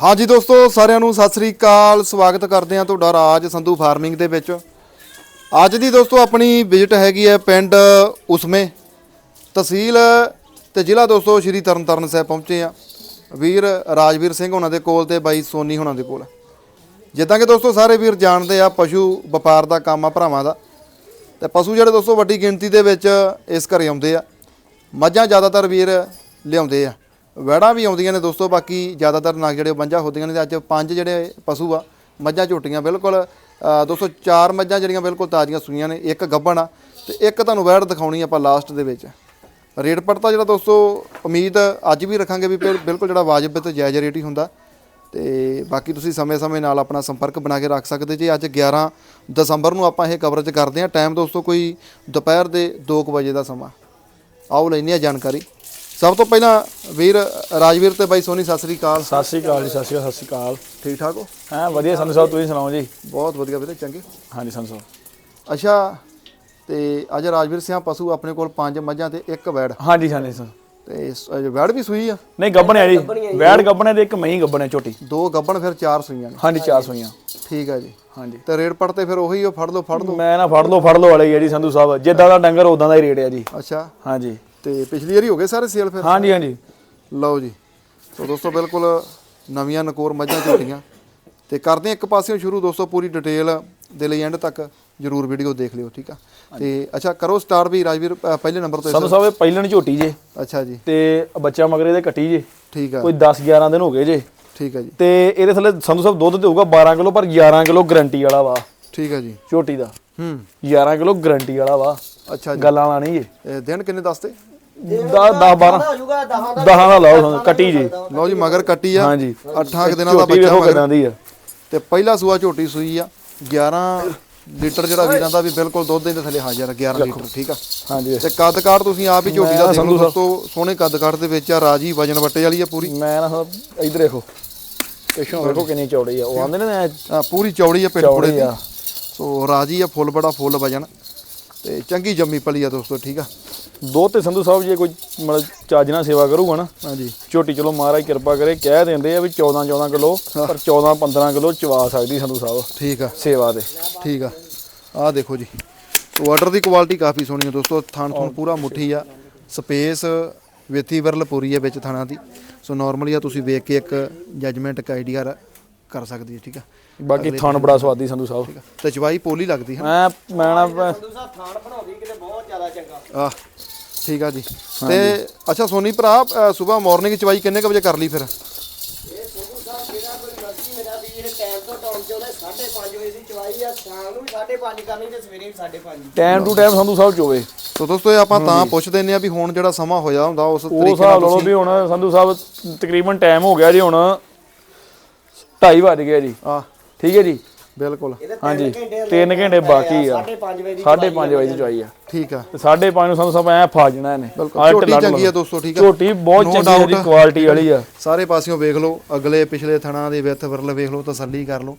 ਹਾਂਜੀ ਦੋਸਤੋ, ਸਾਰਿਆਂ ਨੂੰ ਸਤਿ ਸ੍ਰੀ ਅਕਾਲ। ਸਵਾਗਤ ਕਰਦੇ ਹਾਂ ਤੁਹਾਡਾ ਰਾਜ ਸੰਧੂ ਫਾਰਮਿੰਗ ਦੇ ਵਿੱਚ। ਅੱਜ ਦੀ ਦੋਸਤੋ, ਆਪਣੀ ਵਿਜ਼ਿਟ ਹੈਗੀ ਹੈ ਪਿੰਡ ਉਸਮੇ। ਤਹਿਸੀਲ ਤੇ ਜ਼ਿਲ੍ਹਾ ਦੋਸਤੋ, ਸ਼੍ਰੀ ਤਰਨਤਾਰਨ ਸਾਹਿਬ ਪਹੁੰਚੇ ਆ ਵੀਰ ਰਾਜਵੀਰ ਸਿੰਘ ਉਹਨਾਂ ਦੇ ਕੋਲ ਤੇ ਬਾਈ ਸੋਨੀ ਉਹਨਾਂ ਦੇ ਕੋਲ। ਜਿੱਦਾਂ ਕਿ ਦੋਸਤੋ, ਸਾਰੇ ਵੀਰ ਜਾਣਦੇ ਆ, ਪਸ਼ੂ ਵਪਾਰ ਦਾ ਕੰਮ ਆ ਭਰਾਵਾਂ ਦਾ। ਤੇ ਪਸ਼ੂ ਜਿਹੜੇ ਦੋਸਤੋ, ਵੱਡੀ ਗਿਣਤੀ ਦੇ ਵਿੱਚ ਇਸ ਘਰੇ ਆਉਂਦੇ ਆ। ਮੱਝਾਂ ਜ਼ਿਆਦਾਤਰ ਵੀਰ ਲਿਆਉਂਦੇ ਆ। ਵੈੜਾਂ ਵੀ ਆਉਂਦੀਆਂ ਨੇ ਦੋਸਤੋ, ਬਾਕੀ ਜ਼ਿਆਦਾਤਰ ਨਗ ਜਿਹੜੇ ਮੱਝਾਂ ਹੁੰਦੀਆਂ ਨੇ ਤੇ ਅੱਜ ਪੰਜ ਜਿਹੜੇ ਪਸ਼ੂ ਆ, ਮੱਝਾਂ ਝੋਟੀਆਂ ਬਿਲਕੁਲ ਦੋਸਤੋ, ਚਾਰ ਮੱਝਾਂ ਜਿਹੜੀਆਂ ਬਿਲਕੁਲ ਤਾਜ਼ੀਆਂ ਸੂਈਆਂ ਨੇ, ਇੱਕ ਗੱਭਣ ਆ ਤੇ ਇੱਕ ਤੁਹਾਨੂੰ ਵੈੜ ਦਿਖਾਉਣੀ ਆਪਾਂ ਲਾਸਟ ਦੇ ਵਿੱਚ। ਰੇਟ ਪੜਤਾ ਜਿਹੜਾ ਦੋਸਤੋ, ਉਮੀਦ ਅੱਜ ਵੀ ਰੱਖਾਂਗੇ ਵੀ ਬਿਲਕੁਲ ਜਿਹੜਾ ਵਾਜਬ ਤੇ ਜਾਇਜ਼ ਰੇਟ ਹੀ ਹੁੰਦਾ। ਤੇ ਬਾਕੀ ਤੁਸੀਂ ਸਮੇਂ-ਸਮੇਂ ਨਾਲ ਆਪਣਾ ਸੰਪਰਕ ਬਣਾ ਕੇ ਰੱਖ ਸਕਦੇ ਜੀ। ਅੱਜ 11 ਦਸੰਬਰ ਨੂੰ ਆਪਾਂ ਇਹ ਕਵਰੇਜ ਕਰਦੇ ਹਾਂ। ਟਾਈਮ ਦੋਸਤੋ, ਕੋਈ ਦੁਪਹਿਰ ਦੇ 2 ਵਜੇ ਦਾ ਸਮਾਂ। ਆਓ ਲੈਂਦੇ ਹਾਂ ਜਾਣਕਾਰੀ। ਸਭ ਤੋਂ ਪਹਿਲਾਂ ਵੀਰ ਰਾਜਵੀਰ ਤੇ ਬਾਈ ਸੋਨੀ ਸਤਿ ਸ੍ਰੀ ਅਕਾਲ। ਸਤਿ ਸ਼੍ਰੀ ਅਕਾਲ ਜੀ ਸਤਿ ਸ਼੍ਰੀ ਅਕਾਲ ਸਤਿ ਸ਼੍ਰੀ ਅਕਾਲ। ਠੀਕ ਠਾਕ ਹੋ? ਹਾਂ ਵਧੀਆ ਸੰਧੂ ਸਾਹਿਬ ਤੁਸੀਂ ਸੁਣਾਓ ਜੀ? ਬਹੁਤ ਵਧੀਆ ਵੀਰੇ ਚੰਗੇ? ਹਾਂਜੀ ਸੰਧੂ ਸਾਹਿਬ। ਅੱਛਾ ਤੇ ਅੱਜ ਰਾਜਵੀਰ ਸਿੰਘ ਪਸ਼ੂ ਆਪਣੇ ਕੋਲ ਪੰਜ ਮੱਝਾਂ ਤੇ ਇੱਕ ਵੈੜ। ਹਾਂਜੀ ਹਾਂਜੀ ਸਰ। ਤੇ ਵੈੜ ਵੀ ਸੂਈ ਆ? ਨਹੀਂ ਗੱਬਣੇ ਆ ਜੀ। ਵੈੜ ਗੱਬਣੇ ਤੇ ਇੱਕ ਮਹੀਂ ਗੱਬਣੇ ਝੋਟੀ ਦੋ ਗੱਬਣ ਫਿਰ ਚਾਰ ਸੂਈਆਂ ਨੇ। ਹਾਂਜੀ ਚਾਰ ਸੋਈਆਂ। ਠੀਕ ਆ ਜੀ। ਹਾਂਜੀ। ਤੇ ਰੇਟ ਪੜ ਤੇ ਫਿਰ ਉਹੀ ਉਹ ਫੜ ਲਓ ਫੜ ਲਓ। ਮੈਂ ਨਾ ਫੜ ਲਓ ਫੜ ਲਓ ਵਾਲੇ ਹੀ ਆ ਜੀ ਸੰਧੂ ਸਾਹਿਬ ਜਿੱਦਾਂ ਦਾ ਡੰਗਰ ਉਦਾਂ ਦਾ ਹੀ ਰੇਟ ਆ ਜੀ। ਅੱਛਾ। ਹਾਂਜੀ। ਤੇ ਪਿਛਲੀ ਵਾਰੀ ਹੋ ਗਏ ਸਾਰੇ ਸੇਲ ਫਿਰ? ਹਾਂਜੀ ਹਾਂਜੀ। ਲਓ ਜੀ। ਸੋ ਦੋਸਤੋ ਬਿਲਕੁਲ ਨਵੀਆਂ ਨਕੋਰ ਮੱਝਾਂ ਝੋਟੀਆਂ। ਤੇ ਕਰਦੇ ਇੱਕ ਪਾਸਿਓਂ ਸ਼ੁਰੂ। ਦੋਸਤੋ ਪੂਰੀ ਡਿਟੇਲ ਦੇ ਲਈ ਐਂਡ ਤੱਕ ਜਰੂਰ ਵੀਡੀਓ ਦੇਖ ਲਿਓ ਠੀਕ ਆ? ਤੇ ਅੱਛਾ ਕਰੋ ਸਟਾਰਟ ਵੀ ਰਾਜਵੀਰ ਅ, ਪਹਿਲੇ ਨੰਬਰ ਤੋਂ ਸਾਹਿਬ ਇਹ ਪਹਿਲਣ ਝੋਟੀ ਜੇ। ਅੱਛਾ ਜੀ। ਤੇ ਬੱਚਾ ਮਗਰੇ ਦੇ ਕੱਟੀ ਜੇ। ਠੀਕ ਆ। ਕੋਈ 10 11 ਦਿਨ ਹੋ ਗਏ ਜੇ। ਠੀਕ ਆ ਜੀ। ਤੇ ਇਹਦੇ ਥੱਲੇ ਸੰਧੂ ਸਾਹਿਬ ਦੁੱਧ ਹੋਊਗਾ 12 ਕਿਲੋ ਪਰ 11 ਕਿਲੋ ਗਰੰਟੀ ਵਾਲਾ ਵਾ। ਠੀਕ ਆ ਜੀ। ਝੋਟੀ ਦਾ। ਹੂੰ। 11 ਕਿਲੋ ਗਰੰਟੀ ਵਾਲਾ ਵਾ। ਅੱਛਾ ਜੀ। ਗੱਲਾਂ ਵਾਲਾ ਨਹੀਂ ਜੇ। ਇਹ ਦਿਨ ਕਿੰਨੇ ਦੱਸਤੇ 10 10 12 ਹੋ ਜਾਊਗਾ 10 ਦਾ ਦਹਾਂ ਦਾ ਲਾਓ ਸਾਨੂੰ, ਕੱਟੀ ਜੀ। ਲਓ ਜੀ ਮਗਰ ਕੱਟੀ ਆ। ਹਾਂਜੀ। 8 ਕੁ ਦਿਨਾਂ ਦਾ ਝੋਟੀ ਬੱਚਾ ਵੇਖੋ ਮਗਰ। ਕਿਦਾਂ ਦੀ ਆ। ਤੇ ਪਹਿਲਾ ਸੂਆ ਝੋਟੀ ਸੂਈ ਆ 11 ਲੀਟਰ ਜਿਹੜਾ ਵੀਰਾਂ ਦਾ ਵੀ ਬਿਲਕੁਲ ਦੁੱਧ ਦੇ ਥੱਲੇ ਹਾਜ਼ਰ ਆ 11 ਲੀਟਰ ਠੀਕ ਆ? ਹਾਂਜੀ। ਤੇ ਕੱਦ ਕਾਠ ਤੁਸੀਂ ਆਪ ਹੀ ਝੋਟੀ ਦਾ ਮੈਂ ਦੇਖ ਲਓ ਸੰਧੂ ਦੋਸਤੋ ਸੋਹਣੇ ਕੱਦ ਕਾਠ ਦੇ ਵਿੱਚ ਆ ਰਾਜੀ ਵਜਨ ਵੱਟੇ ਵਾਲੀ ਆ ਪੂਰੀ। ਮੈਂ ਨਾ ਇੱਧਰ ਦੇਖੋ ਪਿੱਛੋਂ ਵੇਖੋ ਕਿੰਨੀ ਚੌੜੀ ਆ। ਉਹ ਆਂਦੇ ਨੇ ਨਾ ਆ ਪੂਰੀ ਚੌੜੀ ਆ ਚੌੜੀ ਦੀ। ਆ। ਸੋ ਰਾਜੀ ਆ ਫੁੱਲ ਬੜਾ ਫੁੱਲ ਵਜਨ। ਤੇ ਚੰਗੀ ਜੰਮੀ ਪਲੀ ਆ ਦੋਸਤੋ ਠੀਕ ਆ? ਦੋ ਤੇ ਸੰਧੂ ਸਾਹਿਬ ਜੇ ਕੋਈ ਮਤਲਬ ਚੱਜ ਨਾਲ ਸੇਵਾ ਕਰੂਗਾ ਨਾ। ਹਾਂਜੀ। ਝੋਟੀ ਚਲੋ ਮਹਾਰਾਜ ਕਿਰਪਾ ਕਰੇ ਕਹਿ ਦਿੰਦੇ ਆ ਵੀ 14 14 ਕਿਲੋ ਪਰ 14 15 ਕਿਲੋ ਚਵਾ ਸਕਦੀ ਸੰਧੂ ਸਾਹਿਬ ਠੀਕ ਆ। ਸੇਵਾ ਦੇ। ਠੀਕ ਆ। ਆ ਦੇਖੋ ਜੀ। ਆਰਡਰ ਦੀ ਕੁਆਲਿਟੀ ਕਾਫੀ ਸੋਹਣੀ ਹੈ ਦੋਸਤੋ ਥਣ ਥਣ ਪੂਰਾ ਮੁੱਠੀ ਆ। ਸਪੇਸ ਵੇਥੀ ਵਰਲ ਪੂਰੀ ਹੈ ਵਿੱਚ ਥਣਾ ਦੀ। ਸੋ ਨਾਰਮਲੀ ਆ ਤੁਸੀਂ ਵੇਖ ਕੇ ਇੱਕ ਜੱਜਮੈਂਟ ਇੱਕ ਆਈਡੀਆ ਕਰ ਸਕਦੀ ਹੈ ਠੀਕ ਆ। ਬਾਕੀ ਥਣ ਬੜਾ ਸਵਾਦੀ ਸੰਧੂ ਸਾਹਿਬ। ਠੀਕ ਆ। ਤੇ ਚਵਾਈ ਪੋਲੀ ਲੱਗਦੀ ਹੈ ਮੈਂ ਮੈਂ ਨਾ ਪ- ਦੂਸਰਾ ਥਾਣ ਬਣਾਉਂਦੀ ਕਿਤੇ ਬਹੁਤ ਜ਼ਿਆਦਾ ਚੰਗਾ। ਆ ਠੀਕ ਆ ਜੀ। ਤੇ ਅੱਛਾ ਸੋਨੀ ਭਰਾ ਸਵੇਰ ਮਾਰਨਿੰਗ ਚਵਾਈ ਕਿੰਨੇ ਕੁ ਵਜੇ ਕਰ ਲਈ ਫਿਰ? ਇਹ ਸੰਧੂ ਸਾਹਿਬ ਜਿਹੜਾ ਕੋਈ ਮਰਜ਼ੀ ਮੇਰਾ ਵੀਰ ਟਾਈਮ ਤੋਂ ਟਾਉਣ ਚਾਹੁੰਦਾ 5:30 ਵਜੇ ਦੀ ਚਵਾਈ ਆ ਸ਼ਾਮ ਨੂੰ ਵੀ 5:30 ਕਰਨੀ ਤੇ ਸਵੇਰੇ ਵੀ 5:30 ਟਾਈਮ ਟੂ ਟਾਈਮ ਸੰਧੂ ਸਾਹਿਬ ਚੋਵੇ। ਸੋ ਦੋਸਤੋ ਇਹ ਆਪਾਂ ਤਾਂ ਪੁੱਛਦੇ ਨੇ ਆ ਵੀ ਹੁਣ ਜਿਹੜਾ ਸਮਾਂ ਹੋਇਆ ਹੁੰਦਾ ਉਸ ਤਰੀਕੇ ਨਾਲ ਲਾ ਲਓ ਵੀ ਹੁਣ ਸੰਧੂ ਸਾਹਿਬ ਤਕਰੀਬਨ ਟਾਈਮ ਹੋ ਗਿਆ ਜੀ ਹੁਣ 2:30 ਵੱਜ ਗਏ ਜੀ। ਆ ਠੀਕ ਹੈ ਜੀ। ਬਿਲਕੁਲ। ਹਾਂਜੀ, ਤਿੰਨ ਘੰਟੇ ਤਿੰਨ ਘੰਟੇ ਬਾਕੀ ਆ। 5:30 ਵਜੇ ਦੀ 5:30 ਵਜੇ ਦੀ ਚਵਾਈ ਆ। ਠੀਕ ਆ। ਤੇ 5:30 ਨੂੰ ਸੰਧੂ ਸਾਹਿਬ ਐ ਫਾਜ ਜਣਾ ਇਹਨੇ ਝੋਟੀ ਚੰਗੀ ਆ। ਦੋਸਤੋ ਠੀਕ ਆ। ਝੋਟੀ ਬਹੁਤ ਚੰਗੀ doubt। ਕੁਆਲਿਟੀ ਵਾਲੀ ਆ। ਸਾਰੇ ਪਾਸਿਓਂ ਵੇਖ ਲਓ ਅਗਲੇ ਪਿਛਲੇ ਥਣਾਂ ਦੇ ਵਿੱਥ ਵਰਲ ਵੇਖ ਲਓ ਤਸੱਲੀ ਕਰ ਲਓ।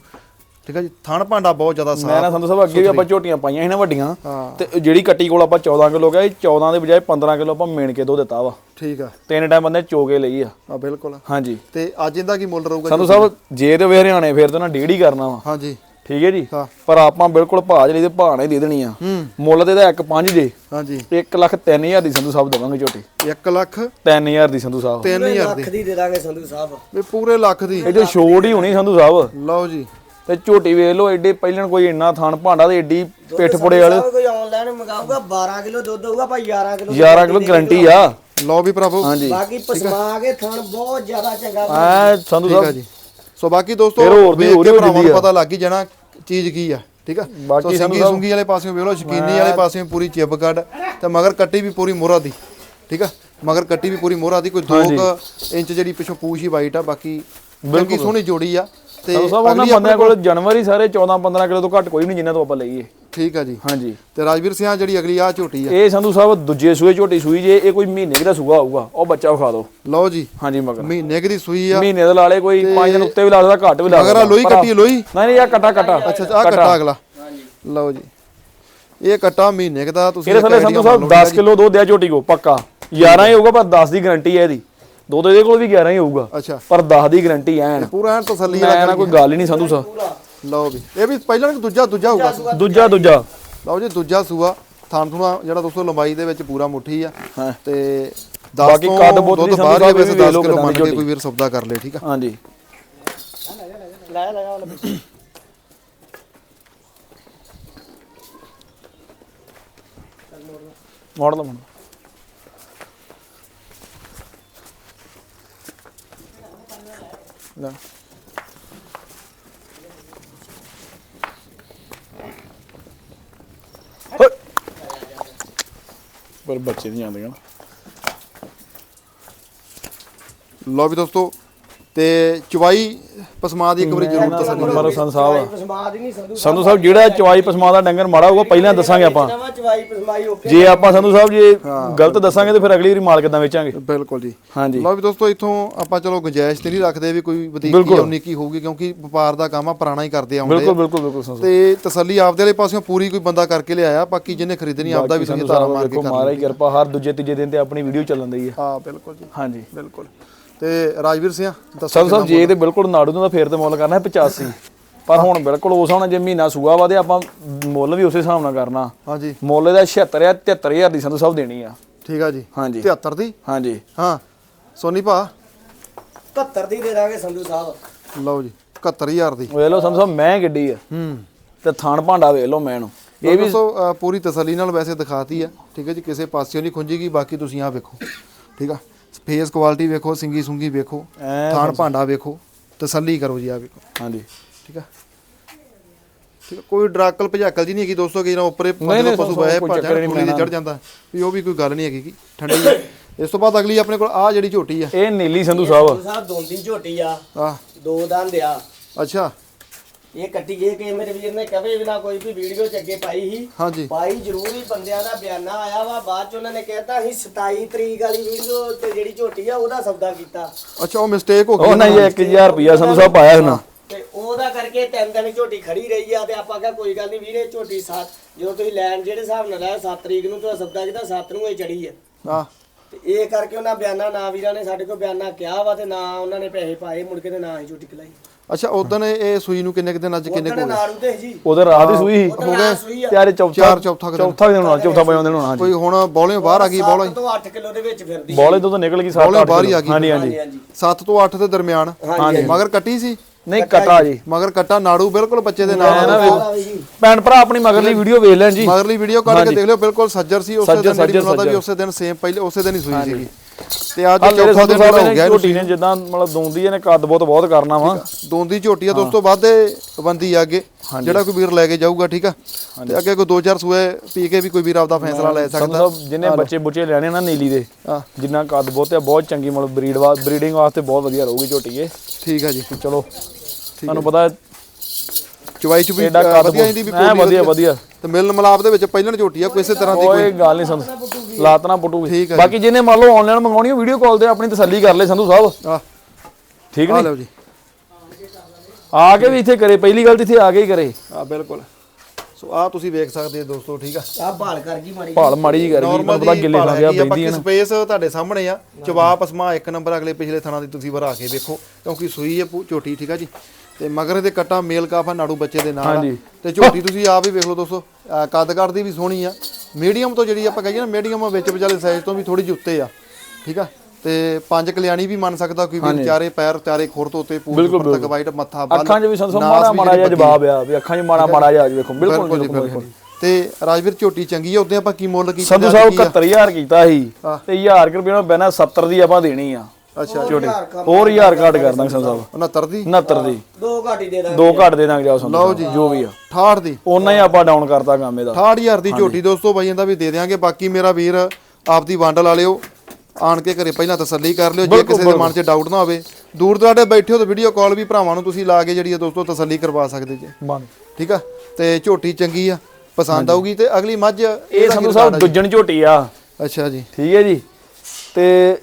ਠੀਕ ਹੈ ਜੀ? ਥਣ ਭਾਂਡਾ ਬਹੁਤ ਜ਼ਿਆਦਾ ਮੈਂ ਸਾਫ਼ ਨਾ ਸੰਧੂ ਸਾਹਿਬ ਅੱਗੇ ਵੀ ਆਪਾਂ ਝੋਟੀਆਂ ਪਾਈਆਂ ਸੀ ਨਾ ਵੱਡੀਆਂ ਤੇ ਜਿਹੜੀ ਕੱਟੀ ਕੋਲ ਆਪਾਂ 14 ਕਿਲੋ ਗਿਆ ਇਹ 14 ਦੇ ਬਜਾਏ 15 ਕਿਲੋ ਆਪਾਂ ਮੇਣ ਕੇ ਦੋ ਦਿੱਤਾ ਵਾ। ਠੀਕ ਆ। ਤਿੰਨ ਟਾਈਮ ਬੰਦੇ ਚੋਗੇ ਲਈ ਆ। ਆ ਬਿਲਕੁਲ। ਹਾਂਜੀ। ਤੇ ਅੱਜ ਇਹਦਾ ਕੀ ਮੁੱਲ ਰਹੂਗਾ? ਸੰਧੂ ਸਾਹਿਬ ਜੇ ਤੇ ਵੇ ਹਰਿਆਣੇ ਫੇਰ ਤਾਂ ਨਾ ਡੇਢ ਹੀ ਕਰਨਾ ਵਾ। ਹਾਂਜੀ। ਠੀਕ ਹੈ ਜੀ? ਪਰ ਆਪਾਂ ਬਿਲਕੁਲ ਭਾਅ ਜਿਹੜੀ ਤੇ ਨੇ ਦੇ ਦੇਣੀ ਆ। ਮੁੱਲ ਤੇ ਇਹਦਾ 1.5 ਦੇ ਹਾਂਜੀ। 1 ਲੱਖ 3000 ਦੀ ਸੰਧੂ ਸਾਹਿਬ ਦੇਵਾਂਗੇ ਝੋਟੀ। 1 ਲੱਖ 3000 ਦੀ ਸੰਧੂ ਸਾਹਿਬ। 3000 ਲੱਖ ਦੀ। ਦੇ ਦਾਂਗੇ ਸੰਧੂ ਸਾਹਿਬ। ਵੀ ਪੂਰੇ ਲੱਖ ਦੀ। ਇਹ ਜੋ ਛੋੜ ਹੀ ਹੋਣੀ ਸੰਧੂ ਸਾਹਿਬ। ਲਓ ਜੀ। ਤੇ ਝੋਟੀ ਵੇਖ ਲਓ ਐਡੇ ਪਹਿਲਣ ਕੋਈ ਇੰਨਾ ਥਣ ਭਾਂਡਾ ਤੇ ਐਡੀ ਪਿੱਠ ਪੁੜੇ ਵਾਲੇ। ਕੋਈ ਆਨਲਾਈਨ ਮੰਗਾਊਗਾ 12 ਕਿਲੋ ਦੁੱਧ ਹੋਊਗਾ ਭਾਈ 11 ਕਿਲੋ 11 ਕਿਲੋ ਗਰੰਟੀ ਆ। ਲਓ ਵੀ ਭਰਾਵੋ। ਹਾਂਜੀ। ਬਾਕੀ ਪਸਮਾ ਕੇ ਥਣ ਬਹੁਤ ਜ਼ਿਆਦਾ ਚੰਗਾ ਐ ਸੰਧੂ ਠੀਕ ਆ ਸਾਹਿਬ। ਜੀ। ਸੋ ਬਾਕੀ ਦੋਸਤੋ ਫਿਰ ਹੋਰ ਦੀ ਵੇਖ ਹੋਰ ਕੇ ਭਰਾਵਾਂ ਨੂੰ ਆ। ਪਤਾ ਲੱਗ ਹੀ ਜਾਣਾ ਚੀਜ਼ ਕੀ ਆ ਠੀਕ ਆ। ਬਾਕੀ ਸੋ ਸਿੰਗੀ ਸੁੰਗੀ ਵਾਲੇ ਪਾਸਿਓਂ ਵੇਖ ਲਓ ਸ਼ਕੀਨੀ ਵਾਲੇ ਪਾਸਿਓਂ ਪੂਰੀ ਚਿੱਬ ਕੱਢ ਤੇ ਮਗਰ ਕੱਟੀ ਵੀ ਪੂਰੀ ਮੋਹਰਾ ਦੀ ਠੀਕ ਆ। ਮਗਰ ਕੱਟੀ ਵੀ ਪੂਰੀ ਮੋਹਰਾ ਦੀ ਕੋਈ 2 ਇੰਚ ਜਿਹੜੀ ਪਿੱਛੋਂ ਪੂਛ ਹੀ ਵਾਈਟ ਆ ਬਾਕੀ ਚੰਗੀ ਸੋਹਣੀ ਜੋੜੀ ਆ। ਤੇ ਸਾਹਿਬ ਉਹਨਾਂ ਬੰਦਿਆਂ ਕੋਲ ਜਨਵਰੀ ਸਾਰੇ 14 15 ਕਿਲੋ ਤੋਂ ਘੱਟ ਕੋਈ ਨਹੀਂ ਜਿੰਨਾ ਤੋਂ ਆਪਾਂ ਲਈਏ। ਠੀਕ ਆ ਜੀ। ਹਾਂਜੀ। ਤੇ ਰਾਜਵੀਰ ਸਿੰਘ ਜਿਹੜੀ ਅਗਲੀ ਆ ਝੋਟੀ ਆ। ਇਹ ਸੰਧੂ ਸਾਹਿਬ ਦੂਜੇ ਸੂਏ ਝੋਟੀ ਸੂਈ ਜੇ ਇਹ ਕੋਈ ਮਹੀਨੇ ਦਾ ਸੂਆ ਹੋਊਗਾ ਉਹ ਬੱਚਾ ਵਿਖਾ ਦਿਓ। ਲਓ ਜੀ। ਹਾਂਜੀ ਮਗਰ। ਮਹੀਨੇ ਦੀ ਸੂਈ ਆ। ਮਹੀਨੇ ਦਾ ਲਾਲੇ ਕੋਈ 5 ਦਿਨ ਉੱਤੇ ਵੀ ਲਾ ਸਕਦਾ ਘੱਟ ਵੀ ਲਾ ਮਗਰ ਸਕਦਾ ਲੋਈ ਕੱਟੀ ਲੋਈ? ਨਹੀਂ ਨਹੀਂ ਆ ਕਟਾ ਕਟਾ। ਅੱਛਾ ਆ ਕੱਟਾ। ਅਗਲਾ। ਲਓ ਜੀ। ਇਹ ਕੱਟਾ ਮਹੀਨੇ ਦਾ ਤੁਸੀਂ ਇਹਦੇ ਥੱਲੇ ਸੰਧੂ ਸਾਹਿਬ ਲਓ 10 ਕਿਲੋ ਦੁੱਧ ਆ ਝੋਟੀ ਕੋ ਪੱਕਾ। 11 ਹੀ ਹੋਊਗਾ ਪਰ 10 ਦੀ ਗਾਰੰਟੀ ਹੈ ਇਹਦੀ। ਦੁੱਧ ਇਹਦੇ ਕੋਲ ਵੀ 11 ਹੀ ਹੋਊਗਾ। ਅੱਛਾ। ਪਰ 10 ਦੀ ਗਾਰੰਟੀ ਐਨ। ਪੂਰਾ ਐਨ ਤਸੱਲੀ ਵਾਲਾ ਨਾ ਕੋਈ ਗੱਲ ਹੀ ਨਹੀਂ ਸੰਧੂ ਪੂਰਾ ਲਓ ਵੀ ਇਹ ਵੀ ਪਹਿਲਾਂ ਕਿ ਦੂਜਾ ਦੂਜਾ ਹੋਊਗਾ। ਦੂਜਾ ਦੂਜਾ ਲਓ ਜੀ ਦੂਜਾ ਸੂਆ। ਥਾਣ ਥੂਣਾ ਜਿਹੜਾ ਦੋਸਤੋ ਲੰਬਾਈ ਦੇ ਵਿੱਚ ਪੂਰਾ ਮੁੱਠੀ ਆ। ਤੇ 10 ਬਾਕੀ ਕੱਦ ਦੁੱਧ ਦੀ ਬਾਹਰ ਵੈਸੇ ਸਾਹਿਬ 10 ਵੀ ਕਿਲੋ ਲਓ ਮੰਨ ਕੇ। ਕੋਈ ਵੀਰ ਸੌਦਾ ਕਰ ਲੇ ਠੀਕ ਆ? ਹਾਂਜੀ। ਲੈ ਲੈ ਵਾਲਾ ਵਿੱਚ ਮੋੜ ਲੈ। ਪਰ ਬੱਚੇ ਨਹੀਂ ਆਉਂਦੇ ਨਾ ਲਓ ਵੀ ਦੋਸਤੋ ਤੇ ਚਵਾਈ ਪਸਮਾ ਦੀ ਇੱਕ ਵਾਰੀ ਜ਼ਰੂਰ ਤਸੱਲੀ ਮਾਰੋ ਸੰਤ ਸਾਹਿਬ। ਪਸਮਾਦ ਹੀ ਨਹੀਂ ਸੰਧੂ ਸੰਧੂ ਸਾਹਿਬ ਜਿਹੜਾ ਚਵਾਈ ਪਸਮਾ ਦਾ ਡੰਗਰ ਮਾੜਾ ਹੋਊਗਾ ਪਹਿਲਾਂ ਦੱਸਾਂਗੇ ਆਪਾਂ। ਨਵਾਂ ਚਵਾਈ ਪਸਮਾਈ ਓਕੇ ਜੇ ਆਪਾਂ ਸੰਧੂ ਸਾਹਿਬ ਜੇ ਗਲਤ ਦੱਸਾਂਗੇ ਤੇ ਫਿਰ ਅਗਲੀ ਵਾਰੀ ਮਾਲ ਕਿਦਾਂ ਵੇਚਾਂਗੇ? ਬਿਲਕੁਲ ਜੀ। ਹਾਂਜੀ। ਲਓ ਵੀ ਦੋਸਤੋ ਇੱਥੋਂ ਆਪਾਂ ਚਲੋ ਗੁੰਜਾਇਸ਼ ਤੇ ਨਹੀਂ ਰੱਖਦੇ ਵੀ ਕੋਈ ਵਧੀਕੀ ਬਿਲਕੁਲ। ਉਨੀ ਕੀ ਹੋਊਗੀ ਕਿਉਂਕਿ ਵਪਾਰ ਦਾ ਕੰਮ ਆ ਪੁਰਾਣਾ ਹੀ ਕਰਦੇ ਆਉਂਦੇ ਬਿਲਕੁਲ ਆ। ਬਿਲਕੁਲ ਬਿਲਕੁਲ ਸੰਧੂ ਤੇ ਤਸੱਲੀ ਆਪਦੇ ਵਾਲੇ ਪਾਸਿਓਂ ਪੂਰੀ ਕੋਈ ਬੰਦਾ ਕਰਕੇ ਲਿਆਇਆ ਬਾਕੀ ਜਿਹਨੇ ਖਰੀਦਣੀ ਆਪਦਾ ਵੀ ਸੰਧੂ ਤਾਰਾ ਮਾਰ ਕੇ ਦੇਖੋ ਕਰ ਮਹਾਰਾਜ ਕਿਰਪਾ ਹਰ ਦੂਜੇ ਤੀਜੇ ਦਿਨ ਤੇ ਆਪਣੀ ਵੀਡੀਓ ਚੱਲਣ ਦੀ ਹੈ ਹਾਂ ਬਿਲਕੁਲ ਜੀ। ਹਾਂਜੀ। ਬਿਲਕੁਲ। ਤੇ ਰਾਜਵੀਰ ਸਿੰਘ ਦੱਸੋ ਸੰਧੂ ਸਾਹਿਬ ਜੇ ਤੇ ਬਿਲਕੁਲ ਨਾੜੂ ਦਾ ਫੇਰ ਤੇ ਮੁੱਲ ਕਰਨਾ ਹੈ 85 ਪਰ ਹੁਣ ਬਿਲਕੁਲ ਉਸ ਹੁਣ ਜੇ ਮਹੀਨਾ ਸੂਆ ਵਾ ਤੇ ਆਪਾਂ ਮੁੱਲ ਵੀ ਉਸੇ ਹਿਸਾਬ ਨਾਲ ਕਰਨਾ। ਹਾਂਜੀ। ਮੁੱਲ ਇਹਦਾ 76 ਆ 73000 ਦੀ ਸੰਧੂ ਸਾਹਿਬ ਦੇਣੀ ਆ। ਠੀਕ ਆ ਜੀ। ਹਾਂਜੀ। 73 ਦੀ? ਹਾਂਜੀ। ਹਾਂ। ਸੋਨੀ ਭਾ? 71 ਦੀ ਦੇ ਦਾਂਗੇ ਸੰਧੂ ਸਾਹਿਬ। ਲਓ ਜੀ 71000 ਦੀ। ਵੇਖ ਲਓ ਸੰਧੂ ਸਾਹਿਬ ਮੈਂ ਗੱਡੀ ਆ। ਹੂੰ। ਤੇ ਥਾਣ ਭਾਂਡਾ ਵੇਖ ਲਓ ਮੈਂ ਨੂੰ। ਇਹ ਵੀ ਅ, ਪੂਰੀ ਤਸੱਲੀ ਨਾਲ ਵੈਸੇ ਦਿਖਾਤੀ ਆ। ਠੀਕ ਹੈ ਜੀ ਕਿਸੇ ਪਾਸਿਓਂ ਨਹੀਂ ਖੁੰਜੀਗੀ ਬਾਕੀ ਤੁਸੀਂ ਆ ਵੇਖੋ। ਠੀਕ ਆ? ਫੇਸ ਕੁਆਲਿਟੀ ਵੇਖੋ ਸਿੰਗੀ ਸੁੰਗੀ ਵੇਖੋ ਐਂ ਥਾਣ ਭਾਂਡਾ ਵੇਖੋ ਤਸੱਲੀ ਕਰੋ ਜੀ ਆ ਵੇਖੋ। ਹਾਂਜੀ। ਠੀਕ ਆ? ਠੀਕ ਆ ਕੋਈ ਡਰਾਕਲ ਭਜਾਕਲ ਜੀ ਨਹੀਂ ਹੈਗੀ ਦੋਸਤੋ ਕਿ ਨਾ ਉੱਪਰੇ ਨਹੀਂ, ਪਸ਼ੂ ਕੋਈ ਬਹਿ ਚੱਕਰ ਭੱਜਣ ਨਹੀਂ ਪੂਰੀ ਚੜ ਜਾਂਦਾ। ਵੀ ਉਹ ਵੀ ਕੋਈ ਗੱਲ ਨਹੀਂ ਹੈਗੀ ਗੀ, ਠੰਡੀ। ਇਸ ਤੋਂ ਬਾਅਦ ਅਗਲੀ ਆਪਣੇ ਕੋਲ ਆ ਜਿਹੜੀ ਝੋਟੀ ਆ। ਇਹ ਨੀਲੀ ਸੰਧੂ ਸਾਹਿਬ। ਸਾਹਿਬ ਦੋਂਦੀ ਝੋਟੀ ਆ। ਆ ਦੋ ਦੰਦ ਆ। ਅੱਛਾ। ਇਹ ਕੱਟੀ ਇਹ ਕਿ ਮੇਰੇ ਵੀਰ ਨੇ ਕਵੇ ਵੀ ਨਾ ਕੋਈ ਵੀ ਵੀਡੀਓ ਚ ਅੱਗੇ ਪਾਈ ਸੀ। ਹਾਂਜੀ। ਪਾਈ ਜ਼ਰੂਰ ਹੀ ਬੰਦਿਆਂ ਦਾ ਬਿਆਨਾ ਆਇਆ ਵਾ ਬਾਅਦ ਚ ਉਹਨਾਂ ਨੇ ਕਹਿਤਾ ਅਸੀਂ 27 ਤਰੀਕ ਵਾਲੀ ਵੀਡੀਓ ਤੇ ਜਿਹੜੀ ਝੋਟੀ ਆ ਉਹਦਾ ਸੌਦਾ ਕੀਤਾ। ਅੱਛਾ ਉਹ ਮਿਸਟੇਕ ਹੋ ਉਹ ਗਈ ਨਹੀਂ 1000 ਰੁਪਿਆ ਸੰਧੂ ਸਾਹਿਬ ਪਾਇਆ ਇਹਨਾਂ ਤੇ ਉਹਦਾ ਕਰਕੇ ਤਿੰਨ ਦਿਨ ਝੋਟੀ ਖੜੀ ਰਹੀ ਆ ਤੇ ਆਪਾਂ ਕਿਹਾ ਕੋਈ ਗੱਲ ਨਹੀਂ ਵੀਰੇ ਝੋਟੀ ਸਾਤ ਜਦੋਂ ਤੁਸੀਂ ਲੈਣ ਜਿਹੜੇ ਹਿਸਾਬ ਨਾਲ ਆਇਆ 7 ਤਰੀਕ ਨੂੰ ਤੁਹਾਡਾ ਸੌਦਾ ਕੀਤਾ 7 ਨੂੰ ਇਹ ਚੜੀ ਆ। ਤੇ ਇਹ ਕਰਕੇ ਉਹਨਾਂ ਬਿਆਨਾ ਨਾ ਵੀਰਾਂ ਨੇ ਸਾਡੇ ਕੋਲ ਬਿਆਨਾ ਕਿਹਾ ਵਾ ਤੇ ਨਾ ਉਹਨਾਂ ਨੇ ਪੈਸੇ ਪਾਏ ਮੁੜ ਕੇ ਤੇ ਨਾ ਹੀ ਝੋਟੀ ਖਲਾਈ ਅੱਛਾ ਉਦੋਂ ਇਹ ਸੂਈ ਨੂੰ ਕਿੰਨੇ ਕੁ ਦਿਨ ਅੱਜ ਕਿੰਨੇ ਕੁ ਹੋ ਗਏ? ਨਾੜੂ ਤੇ ਉਹਦੇ ਰਾਤ ਦੀ ਸੂਈ ਸੀ। ਸੂਈ ਆ। ਤਿਆਰੇ ਚੌਥਾ ਚਾਰ ਚੌਥਾ ਕੁ ਦਿਨ। ਚੌਥਾ ਦਿਨ ਹੋਣਾ ਚੌਥਾ ਪੰਜਵਾਂ ਦਿਨ ਹੋਣਾ ਹਾਂਜੀ। ਕੋਈ ਹੁਣ ਬੌਲਿਓ ਬਾਹਰ ਆ ਗਈ ਬੌਲਾ ਸੱਤ ਤੋਂ 8 ਕਿਲੋ ਦੇ ਵਿੱਚ ਫਿਰਦੀ ਬੋਲੇ ਤੋਂ ਤਾਂ ਨਿਕਲ ਗਈ ਬੌਲੇ 7 ਬਾਹਰ ਹੀ ਆ ਗਈ। ਹਾਂਜੀ ਹਾਂਜੀ ਹਾਂਜੀ। ਹਾਂਜੀ। 7 ਤੋਂ 8 ਦੇ ਦਰਮਿਆਨ। ਹਾਂਜੀ ਮਗਰ ਕੱਟੀ ਸੀ? ਨਹੀਂ ਕਟਾ ਜੀ। ਮਗਰ ਕੱਟਾ ਨਾੜੂ ਬਿਲਕੁਲ ਬੱਚੇ ਦੇ ਨਾਲ ਨਾ ਭੈਣ ਭਰਾ ਆਪਣੀ ਮਗਰਲੀ ਵੀਡੀਓ ਵੇਖ ਲੈਣ ਜੀ। ਮਗਰਲੀ ਵੀਡੀਓ ਕੱਢ ਕੇ ਦੇਖ ਲਿਓ ਬਿਲਕੁਲ ਸੱਜਰ ਸੀ ਉਸੇ ਸੱਜਰ, ਦਿਨ ਜਿਹੜੀ ਸੱਜਰ, ਬਣਾਉਂਦਾ ਵੀ ਸੱਜਰ। ਉਸੇ ਦਿਨ ਸੇਮ ਪਹਿਲੇ ਉਸੇ ਦਿਨ ਹੀ ਸੂਈ ਸੀਗੀ। ਤੇ ਅੱਜ ਆ ਚੌਥਾ ਦਿਨ ਹੋ ਨੇ ਗਿਆ ਝੋਟੀ ਨੇ ਜਿੱਦਾਂ ਮਤਲਬ ਦੋਂਦੀ ਇਹਨੇ ਕੱਦ ਬਹੁਤ ਬਹੁਤ ਕਰਨਾ ਵਾ। ਦੋਂਦੀ ਝੋਟੀ ਆ ਦੋਸਤੋ ਵਾਧੇ ਬੰਦੀ ਆ ਅੱਗੇ। ਜਿਹੜਾ ਕੋਈ ਵੀਰ ਲੈ ਕੇ ਜਾਊਗਾ ਠੀਕ ਆ। ਤੇ ਅੱਗੇ ਕੋਈ 2-4 ਸੂਏ ਪੀ ਕੇ ਵੀ ਕੋਈ ਵੀਰ ਆਪਦਾ ਫੈਸਲਾ ਲੈ ਸਕਦਾ। ਸਾਹਿਬ ਜਿਹਨੇ ਬੱਚੇ ਬੁੱਚੇ ਲੈਣੇ ਨਾ ਨੀਲੀ ਦੇ ਆ ਜਿੰਨਾ ਕੱਦ ਬਹੁਤ ਹੈ ਬਹੁਤ ਚੰਗੀ ਮਤਲਬ ਬਰੀਡ ਵਾ ਬਰੀਡਿੰਗ ਵਾਸਤੇ ਬਹੁਤ ਵਧੀਆ ਰਹੂਗੀ ਝੋਟੀ ਇਹ। ਠੀਕ ਆ ਜੀ। ਚਲੋ ਤੁਹਾਨੂੰ ਪਤਾ ਚਵਾਈ ਚ ਵੀ ਐਡਾ ਅ, ਕੱਦ ਵਧੀਆ ਇਹਦੀ ਵੀ ਐ ਵਧੀਆ ਵਧੀਆ। ਤੇ ਮਿਲਨ ਮਲਾਪ ਦੇ ਵਿੱਚ ਪਹਿਲਣ ਝੋਟੀ ਆ ਕਿਸੇ ਤਰ੍ਹਾਂ ਦੀ ਕੋਈ ਗੱਲ ਨਹੀਂ ਸੰਧੂ। ਲਾਤਨਾ ਪਟੂਗੀ। ਠੀਕ ਹੈ ਬਾਕੀ ਜਿਹਨੇ ਮੰਨ ਲਓ ਆਨਲਾਈਨ ਮੰਗਾਉਣੀ ਵੀਡੀਓ ਕਾਲ ਤੇ ਆਪਣੀ ਤਸੱਲੀ ਕਰ ਲੈ ਸੰਧੂ ਸਾਹਿਬ। ਆ। ਠੀਕ ਆ ਨਹੀਂ? ਲਓ ਜੀ। ਆ ਕੇ ਵੀ ਇੱਥੇ ਕਰੇ ਪਹਿਲੀ ਗੱਲ ਤੇ ਇੱਥੇ ਆ ਕੇ ਹੀ ਕਰੇ। ਆ ਬਿਲਕੁਲ। ਸੋ ਆ ਤੁਸੀਂ ਵੇਖ ਸਕਦੇ ਹੋ ਦੋਸਤੋ ਠੀਕ ਆ। ਆ ਭਾਲ ਕਰ ਗਈ ਮਾੜੀ ਭਾਲ ਮਾੜੀ ਜੀ ਕਰ ਗਈ ਨਾਰਮਲ ਪਤਾ ਗਿੱਲੇ ਖਾ ਗਿਆ ਬੈਂਦੀ ਬਾਕੀ ਸਪੇਸ ਤੁਹਾਡੇ ਸਾਹਮਣੇ ਆ। ਜਵਾਬ ਅਸਮਾ ਇੱਕ ਨੰਬਰ ਅਗਲੇ ਪਿਛਲੇ ਥਾਣਾ ਦੀ ਤੁਸੀਂ ਵਰਾ ਕੇ ਵੇਖੋ ਕਿਉਂਕਿ ਸੂਈ ਹੈ ਝੋਟੀ ਠੀਕ ਆ ਜੀ। ਤੇ ਮਗਰ ਇਹਦੇ ਕੱਟਾ ਮੇਲ ਕਾਫਾ ਨਾੜੂ ਬੱਚੇ ਦੇ ਨਾਲ ਆ। ਹਾਂਜੀ। ਤੇ ਝੋਟੀ ਤੁਸੀਂ ਆਪ ਹੀ ਵੇਖ ਲਓ ਦੋਸਤੋ ਅਹ ਕੱਦ ਕੱਦ ਦੀ ਵੀ ਸੋਹਣੀ ਆ। ਮੀਡੀਅਮ ਤੋਂ ਜਿਹੜੀ ਆਪਾਂ ਕਹੀਏ ਨਾ ਮੀਡੀਅਮ ਵਿੱਚ ਵਿਚਾਲੇ ਸਾਈਜ਼ ਤੋਂ ਵੀ ਥੋੜੀ ਜਿਹੀ ਉੱਤੇ ਆ ਠੀਕ ਆ? ਤੇ ਪੰਜ ਕਲਿਆਣੀ ਵੀ ਮੰਨ ਸਕਦਾ ਕੋਈ ਵੀ ਚਾਰੇ ਪੈਰ ਚਾਰੇ ਖੁਰ ਤੋਂ ਉੱਤੇ ਪੂਰੀ ਉੱਪਰ ਤੱਕ ਵਾਈਟ ਮੱਥਾ ਬੱਲ ਅੱਖਾਂ 'ਚ ਵੀ ਸੰਸੋ ਨਾਸ ਮਾੜਾ ਵੀ ਮਾੜਾ ਜਿਹਾ ਜਿਹੜੀ ਜਵਾਬ ਆ ਵੀ ਅੱਖਾਂ 'ਚ ਮਾੜਾ ਮਾੜਾ ਜਿਹਾ ਵੇਖੋ। ਬਿਲਕੁਲ ਬਿਲਕੁਲ ਜੀ ਬਿਲਕੁਲ ਬਿਲਕੁਲ ਤੇ ਰਾਜਵੀਰ ਝੋਟੀ ਚੰਗੀ ਆ ਉਹਦੇ ਆਪਾਂ ਕੀ ਮੁੱਲ ਸੰਧੂ ਸਾਹਿਬ ਕੀ ਆ? 71000 ਕੀਤਾ ਸੀ। ਤੇ 1000 ਰੁਪਏ ਨਾਲ ਬੈਨਾ 70 ਦੀ ਆਪਾਂ ਦੇਣੀ ਆ। ਅੱਛਾ ਝੋਟੀ ਹੋਰ 1000 ਘੱਟ ਕਰ ਦਾਂਗੇ ਸਾਹਿਬ। 69 ਦੀ? 69 ਦੀ। ਦੋ ਘਾਟੀ ਦੇ ਦਾਂਗੇ। ਦੋ ਘੱਟ ਦੇ ਦਾਂਗੇ ਜਾਓ ਸੰਧੂ ਲਓ ਜੀ। ਜੋ ਵੀ ਆ। 68 ਦੀ। ਉਹਨਾਂ ਹੀ ਆਪਾਂ ਡਾਊਨ ਕਰਤਾ ਕੰਮ ਇਹਦਾ। 68000 ਦੀ ਝੋਟੀ ਦੋਸਤੋ ਬਾਈ ਇਹਦਾ ਵੀ ਦੇ ਦਿਆਂਗੇ। ਬਾਕੀ ਮੇਰਾ ਵੀਰ ਆਪਦੀ ਵੰਡ ਲਾ ਲਿਓ। ਆਣ ਕੇ ਘਰੇ ਪਹਿਲਾਂ ਤਸੱਲੀ ਕਰ ਲਿਓ। ਜੇ ਕਿਸੇ ਦੇ ਮਨ 'ਚ ਡਾਊਟ ਨਾ ਹੋਵੇ। ਦੂਰ ਦਰਾਡੇ ਬੈਠੇ ਹੋ ਤਾਂ ਵੀਡੀਓ ਕਾਲ ਵੀ ਭਰਾਵਾਂ ਨੂੰ ਤੁਸੀਂ ਲਾ ਕੇ ਜਿਹੜੀ ਆ ਦੋਸਤੋ ਤਸੱਲੀ ਕਰਵਾ ਸਕਦੇ ਜੇ। ਬੰਦ ਠੀਕ ਆ? ਤੇ ਝੋਟੀ ਚੰਗੀ ਆ ਪਸੰਦ ਆਊਗੀ ਤੇ ਅਗਲੀ ਮੱਝ ਇਹ ਕੀ ਸਾਹਿਬ ਦੁੱਜਣ ਝੋਟੀ ਆ। ਜੀ? ਅੱਛਾ ਜੀ। ਠੀਕ ਹੈ ਜੀ। ਤੇ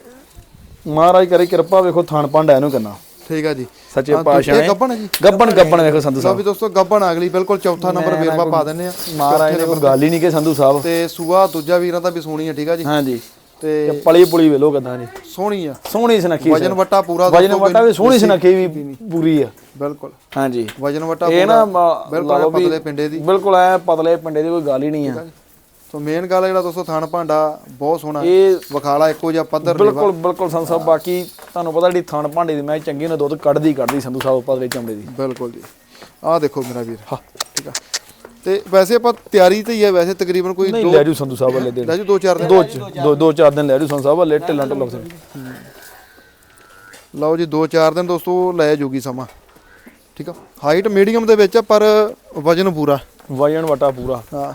ਮਹਾਰਾਜ ਕਰੇ ਕਿਰਪਾ ਵੇਖੋ ਥਣ ਭਾਂਡਾ ਇਹਨੂੰ ਕਿੰਨਾ। ਠੀਕ ਆ ਜੀ। ਸੱਚੇ ਹਾਂ, ਪਾਤਸ਼ਾਹ ਨੇ। ਗੱਭਣ ਆ ਜੀ। ਗੱਬਣ ਗੱਬਣ ਵੇਖੋ ਸੰਧੂ ਸਾਹਿਬ। ਵੀ ਦੋਸਤੋ ਗੱਭਣ ਅਗਲੀ ਬਿਲਕੁਲ ਚੌਥਾ ਨੰਬਰ ਵੇਰਵਾ ਪਾ ਦਿੰਨੇ ਆ। ਮਹਾਰਾਜ ਨੇ ਕੋਈ ਗੱਲ ਹੀ ਨਹੀਂ ਕਿ ਸੰਧੂ ਸਾਹਿਬ। ਤੇ ਸੂਆ ਦੂਜਾ ਵੀਰਾਂ ਦਾ ਵੀ ਸੋਹਣੀ ਆ ਠੀਕ ਆ ਜੀ। ਹਾਂਜੀ। ਤੇ ਤੇ ਪਲੀ ਪੁਲੀ ਵੇਲੋ ਕਿਦਾਂ ਜੀ ਸੋਹਣੀ ਆ। ਸੋਹਣੀ ਸੁਨੱਖੀ ਵਜਨ ਵਟਾ ਪੂਰਾ ਵਜਨ ਵਟਾ ਵੀ ਸੋਹਣੀ ਸੁਨੱਖੀ ਵੀ ਪੂਰੀ ਆ। ਬਿਲਕੁਲ। ਹਾਂਜੀ। ਵਜਨ ਵਟਾ ਇਹ ਨਾ ਬਿਲਕੁਲ ਪਤਲੇ ਪਿੰਡੇ ਦੀ। ਬਿਲਕੁਲ ਐ ਪਤਲੇ ਪਿੰਡੇ ਦੀ ਕੋਈ ਗੱਲ ਹੀ ਨਹੀਂ ਆ। ਸੋ ਮੇਨ ਗੱਲ ਜਿਹੜਾ ਦੋਸਤੋ ਥਣ ਭਾਂਡਾ ਬਹੁਤ ਸੋਹਣਾ ਇਹ ਵਿਖਾਲਾ ਇੱਕੋ ਜਿਹਾ ਪੱਧਰ ਬਿਲਕੁਲ ਬਿਲਕੁਲ ਸਾਹਿਬ ਬਾਕੀ ਤੁਹਾਨੂੰ ਪਤਾ ਜਿਹੜੀ ਥਣ ਭਾਂਡੇ ਦੀ ਮੈਂ ਚੰਗੀ ਨੇ ਦੁੱਧ ਕੱਢਦੀ ਕੱਢਦੀ ਸੰਧੂ ਸਾਹਿਬ ਪਤਲੇ ਚਮੜੇ ਦੀ। ਬਿਲਕੁਲ ਜੀ। ਆਹ ਦੇਖੋ ਮੇਰਾ ਵੀਰ। ਹਾਂ। ਠੀਕ ਆ। ਤੇ ਵੈਸੇ ਆਪਾਂ ਤਿਆਰੀ ਤੇ ਹੀ ਹੈ ਵੈਸੇ ਤਕਰੀਬਨ ਕੋਈ ਨਹੀਂ ਲੈ ਜੂ ਸੰਧੂ ਸਾਹਿਬ ਵਾਲੇ ਦਿਨ। ਲੈ ਜੂ ਦੋ ਚਾਰ ਦਿਨ। ਦੋ ਦੋ ਦੋ ਚਾਰ ਦਿਨ ਲੈ ਜੂ ਸੰਧੂ ਸਾਹਿਬ ਵਾਲੇ ਢਿੱਲਾਂ ਢਿੱਲਾਂ ਲਓ ਜੀ ਦੋ ਚਾਰ ਦਿਨ ਦੋਸਤੋ ਲੈ ਜੂਗੀ ਸਮਾਂ। ਠੀਕ ਆ। ਹਾਈਟ ਮੀਡੀਅਮ ਦੇ ਵਿੱਚ ਆ ਪਰ ਵਜਨ ਪੂਰਾ। ਵਜਨ ਵਟਾ ਪੂਰਾ। ਹਾਂ।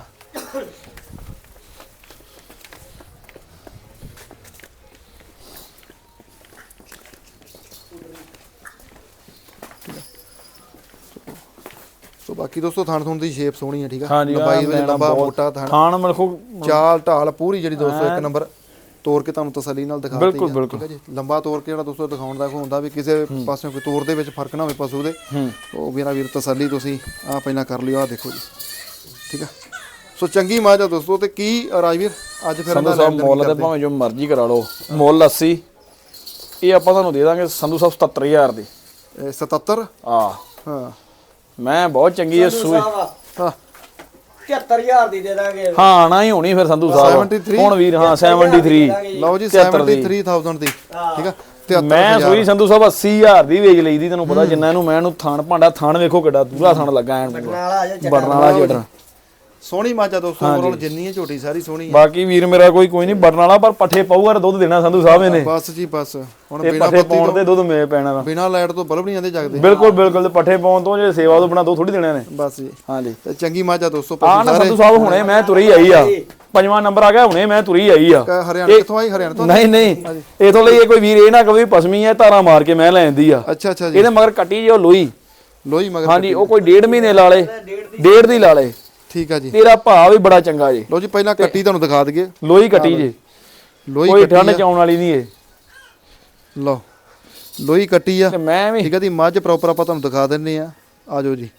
ਸੋ ਬਾਕੀ ਦੋਸਤੋ ਥਣ ਥੁਣ ਦੀ ਸ਼ੇਪ ਸੋਹਣੀ ਹੈ ਠੀਕ ਆ? ਹਾਂਜੀ ਲੰਬਾਈ ਵਿੱਚ ਲੰਬਾ ਮੋਟਾ ਥਣ। ਥਾਣ ਮਲਖੋ ਚਾਲ ਢਾਲ ਪੂਰੀ ਜਿਹੜੀ ਦੋਸਤੋ ਇੱਕ ਨੰਬਰ ਤੋੜ ਕੇ ਤੁਹਾਨੂੰ ਤਸੱਲੀ ਨਾਲ ਬਿਲਕੁਲ, ਆ, ਬਿਲਕੁਲ। ਠੀਕ ਹੈ ਜੀ? ਲੰਬਾ ਤੋੜ ਕੇ ਜਿਹੜਾ ਦੋਸਤੋ ਦਿਖਾਉਣ ਦਾ ਹੁੰਦਾ ਵੀ ਕਿਸੇ ਪਾਸਿਓਂ ਕੋਈ ਤੋੜ ਦੇ ਵਿੱਚ ਫ਼ਰਕ ਨਾ ਹੋਵੇ ਪਸ਼ੂ ਦੇ ਹੂੰ। ਉਹ ਵੀਰਾ ਵੀਰ ਤਸੱਲੀ ਤੁਸੀਂ ਆ ਪਹਿਲਾਂ ਕਰ ਲਿਓ ਆ ਦੇਖੋ ਜੀ। ਠੀਕ ਆ? ਸੋ ਚੰਗੀ ਮਾਝ ਆ ਦੋਸਤੋ ਤੇ ਕੀ ਰਾਜਵੀਰ ਅੱਜ ਫਿਰ ਸੰਧੂ ਸਾਹਿਬ ਮੁੱਲ ਤੇ ਕਰਦੇ? ਭਾਵੇਂ ਜੋ ਮਰਜ਼ੀ ਕਰਾ ਲਓ ਮੁੱਲ 80 ਇਹ ਆਪਾਂ ਤੁਹਾਨੂੰ ਦੇ ਦਾਂਗੇ ਸੰਧੂ ਸਾਹਿਬ 77000 ਦੀ। ਇਹ 77 ਆ ਹਾਂ। ਮੈਂ ਬਹੁਤ ਚੰਗੀ ਹੈ ਸੂਈ। ਹਾਂ। 74000 ਦੀ ਦੇ ਦਾਂਗੇ। ਹਾਂ ਨਾ ਹੀ ਹੋਣੀ ਫਿਰ ਸੰਧੂ ਸਾਹਿਬ। 73? ਹੁਣ ਵੀਰ ਹਾਂ 73 ਲਓ ਜੀ 73 ਦੀ। 73000 ਦੀ। ਠੀਕ ਆ? 73 ਮੈਂ ਸੂਈ ਸੰਧੂ ਸਾਹਿਬ 80000 ਦੀ ਵੇਚ ਲਈ ਦੀ ਤੈਨੂੰ ਪਤਾ ਜਿੰਨਾ ਇਹਨੂੰ ਮੈਂ ਇਹਨੂੰ ਥਾਣ ਭਾਂਡਾ ਥਾਣ ਵੇਖੋ ਕਿੱਡਾ ਦੂਰਾ ਥਾਣ ਲੱਗਾ ਐਨ। ਪੂਰਾ। ਨਾਲ ਸੋਹਣੀ ਮਾਝ ਆ ਦੋਸਤੋ overall ਜਿੰਨੀ ਹੈ ਝੋਟੀ ਸਾਰੀ ਸੋਹਣੀ ਹੈ। ਬਾਕੀ ਵੀਰ ਮੇਰਾ ਕੋਈ ਕੋਈ ਨਹੀਂ ਬੜਨ ਵਾਲਾ ਪਰ ਪੱਠੇ ਪਾਊਗਾ ਦੁੱਧ ਦੇਣਾ ਸੰਧੂ ਸਾਹਿਬ ਇਹਨੇ। ਬਸ ਜੀ ਬਸ। ਹੁਣ ਬਿਨਾ ਪੱਠੇ ਪਾਉਣ ਤੇ ਦੁੱਧ ਮੇ ਪੈਣਾ ਬਿਨਾ ਲਾਈਟ ਤੋਂ ਬਲਬ ਨਹੀਂ ਆਂਦੇ ਜਗਦੇ। ਬਿਲਕੁਲ ਬਿਲਕੁਲ ਪੱਠੇ ਪਾਉਣ ਤੋਂ ਜੇ ਸੇਵਾ ਤੋਂ ਬਣਾ ਦੋ ਥੋੜੀ ਦੇਣਾ ਨੇ ਬਸ ਜੀ। ਹਾਂਜੀ। ਤੇ ਚੰਗੀ ਮਾਝ ਆ ਦੋਸਤੋ ਆ ਪਸ਼ੂ ਨਾ ਸਾਰੇ ਸੰਧੂ ਸਾਹਿਬ ਹੁਣੇ ਮੈਂ ਤੁਰੀ ਆਈ ਆ। ਪੰਜਵਾਂ ਨੰਬਰ ਆ ਗਿਆ ਹੁਣੇ ਮੈਂ ਤੁਰੀ ਆਈ ਆ। ਹਰਿਆਣਾ ਕਿੱਥੋਂ ਆਈ? ਹਰਿਆਣਾ ਤੋਂ? ਨਹੀਂ ਨਹੀਂ। ਇਥੋਂ ਲਈ ਇਹ ਕੋਈ ਵੀਰ ਇਹ ਨਾ ਕਵੇ ਪਸਮੀ ਹੈ ਧਾਰਾ ਮਾਰ ਕੇ ਮੈਂ ਲੈਂਦੀ ਆ। ਅੱਛਾ ਅੱਛਾ ਜੀ। ਇਹਦੇ ਮਗਰ ਕੱਟੀ ਜੋ ਲੋਈ। ਲੋਹੀ ਮਗਰ ਹਾਂਜੀ ਉਹ ਕੋਈ ਡੇਢ ਮਹੀਨੇ ਲਾ ਲੇ। ਡੇਢ ਦੀ ਲਾ ਲੇ। ਠੀਕ ਆ ਜੀ। ਤੇਰਾ ਭਾਅ ਵੀ ਬੜਾ ਚੰਗਾ ਜੇ। ਲਓ ਜੀ ਪਹਿਲਾਂ ਕੱਟੀ ਤੁਹਾਨੂੰ ਦਿਖਾ ਦਈਏ। ਲੋਈ ਕੱਟੀ ਜੇ। ਲੋਹੀ ਕੋਈ ਕੱਟੀ ਠੰਡ ਚ ਆਉਣ ਵਾਲੀ ਨਹੀਂ ਏ ਲਓ ਲੋਹੀ ਕੱਟੀ ਆ। ਤੇ ਮੈਂ ਵੀ ਠੀਕ ਆ ਦੀ ਮੱਝ ਪ੍ਰੋਪਰ ਆਪਾਂ ਤੁਹਾਨੂੰ ਦਿਖਾ ਦਿੰਨੇ ਆ। ਆਜੋ ਜੀ।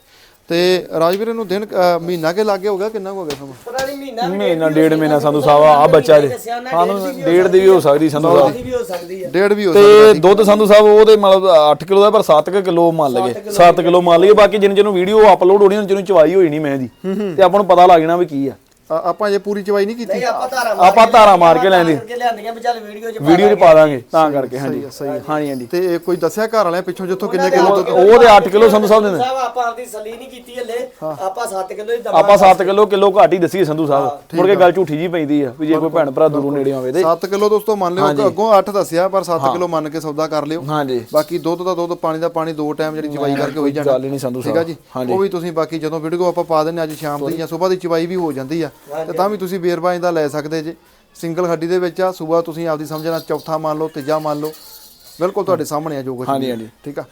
ਤੇ ਰਾਜਵੀਰ ਨੂੰ ਦਿਨ ਅ, ਮਹੀਨਾ ਕੇ ਲਾਗੇ ਹੋ ਗਿਆ ਕਿੰਨਾ ਕੁ ਹੋ ਗਿਆ ਸਮਾਂ? ਪਤਾ ਨਹੀਂ ਮਹੀਨਾ ਵੀ ਮਹੀਨਾ ਡੇਢ ਮਹੀਨਾ ਸੰਧੂ ਸਾਹਿਬ ਆ ਬੱਚਾ ਜੇ। ਸਾਨੂੰ ਡੇਢ ਦੀ ਵੀ ਹੋ ਸਕਦੀ ਸੰਧੂ ਸਾਹਿਬ ਵੀ ਹੋ ਸਕਦੀ ਆ। ਡੇਢ ਵੀ ਹੋ ਤੇ ਦੁੱਧ ਸੰਧੂ ਸਾਹਿਬ ਉਹਦੇ ਮਤਲਬ 8 ਕਿਲੋ ਦਾ ਪਰ 7 ਕਿਲੋ ਮੰਨ ਲਗੇ 7 ਕਿਲੋ ਮੰਨ ਲਈਏ। ਬਾਕੀ ਜਿੰਨ ਜਿਹਨੂੰ ਵੀਡੀਓ ਅਪਲੋਡ ਹੋਣੀ ਉਹਨੂੰ ਜਿਹਨੂੰ ਚਵਾਈ ਹੋਈ ਨਹੀਂ ਮੈਂ ਦੀ ਤੇ ਆਪਾਂ ਨੂੰ ਪਤਾ ਲੱਗ ਜਾਣਾ ਵੀ ਕੀ ਆ। ਆ- ਆਪਾਂ ਜੇ ਪੂਰੀ ਚਵਾਈ ਨਹੀਂ ਕੀਤੀ। ਨਹੀਂ ਆਪਾਂ ਧਾਰਾ ਆਪਾਂ ਧਾਰਾ ਮਾਰ ਕੇ ਲੈਂਦੇ। ਕਰਕੇ ਲਿਆਂਦੀਆਂ ਵੀ ਚੱਲ ਵੀਡੀਓ ਚ ਵੀਡੀਓ 'ਚ ਪਾ ਦਾਂਗੇ ਤਾਂ ਕਰਕੇ ਹਾਂਜੀ। ਹਾਂਜੀ ਹਾਂਜੀ। ਤੇ ਇਹ ਕੋਈ ਦੱਸਿਆ ਘਰ ਵਾਲਿਆਂ ਪਿੱਛੋਂ ਜਿੱਥੋਂ ਕਿੰਨੇ ਕਿਲੋ ਦੁੱਧ ਉਹ ਤੇ 8 ਕਿਲੋ ਸੰਧੂ ਸਾਹਿਬ ਨੇ। ਸਾਹਿਬ ਆਪਾਂ ਆਪਦੀ ਸਲੀ ਨਹੀਂ ਕੀਤੀ ਹਲੇ। ਆਪਾਂ 7 ਕਿਲੋ ਹੀ ਦਮਾ ਆਪਾਂ 7 ਕਿਲੋ ਕਿਲੋ ਘੱਟ ਹੀ ਦੱਸੀ ਸੰਧੂ ਸਾਹਿਬ। ਮੁੜ ਕੇ ਗੱਲ ਝੂਠੀ ਜੀ ਪੈਂਦੀ ਆ ਵੀ ਜੇ ਕੋਈ ਭੈਣ ਭਰਾ ਦੂਰੋਂ ਨੇੜੇ ਆਵੇ ਤੇ। 7 ਕਿਲੋ ਦੋਸਤੋ ਮੰਨ ਲਿਓ ਕਿ ਅੱਗੋਂ 8 ਦੱਸਿਆ ਪਰ 7 ਕਿਲੋ ਮੰਨ ਕੇ ਸੌਦਾ ਕਰ ਲਿਓ। ਹਾਂਜੀ। ਬਾਕੀ ਦੁੱਧ ਦਾ ਦੁੱਧ ਪਾਣੀ ਦਾ ਪਾਣੀ ਦੋ ਟਾਈਮ ਜਿਹੜੀ ਚਵਾਈ ਕਰਕੇ ਹੋਈ ਜਾਣਾ। ਗੱਲ ਹੀ ਨਹੀਂ ਸੰਧੂ ਠੀਕ ਆ ਸਾਹਿਬ। ਜੀ? ਉਹ ਵੀ ਤੁਸੀਂ ਬਾਕੀ ਜਦੋਂ ਵੀਡੀਓ ਆਪਾਂ ਪਾ ਦਿੰਨੇ ਅੱਜ ਸ਼ਾਮ ਦੀ ਜਾਂ ਸਵੇਰ ਦੀ ਚਵਾਈ ਵੀ ਹੋ ਜਾਂਦੀ ਆ। ਤੇ ਤਾਂ ਵੀ ਤੁਸੀਂ ਬੇਰਬਾਜ਼ ਦਾ ਲੈ ਸਕਦੇ ਜੇ। ਸਿੰਗਲ ਹੱਡੀ ਦੇ ਵਿੱਚ ਆ ਸਵੇਰ ਤੁਸੀਂ ਆਪਦੀ ਸਮਝਣਾ ਚੌਥਾ ਮੰਨ ਲਓ ਤੀਜਾ ਮੰਨ ਲਓ। ਬਿਲਕੁਲ ਤੁਹਾਡੇ ਸਾਹਮਣੇ ਆ ਜੋ ਕੁਝ ਹਾਂਜੀ। ਹਾਂਜੀ। ਠੀਕ ਆ?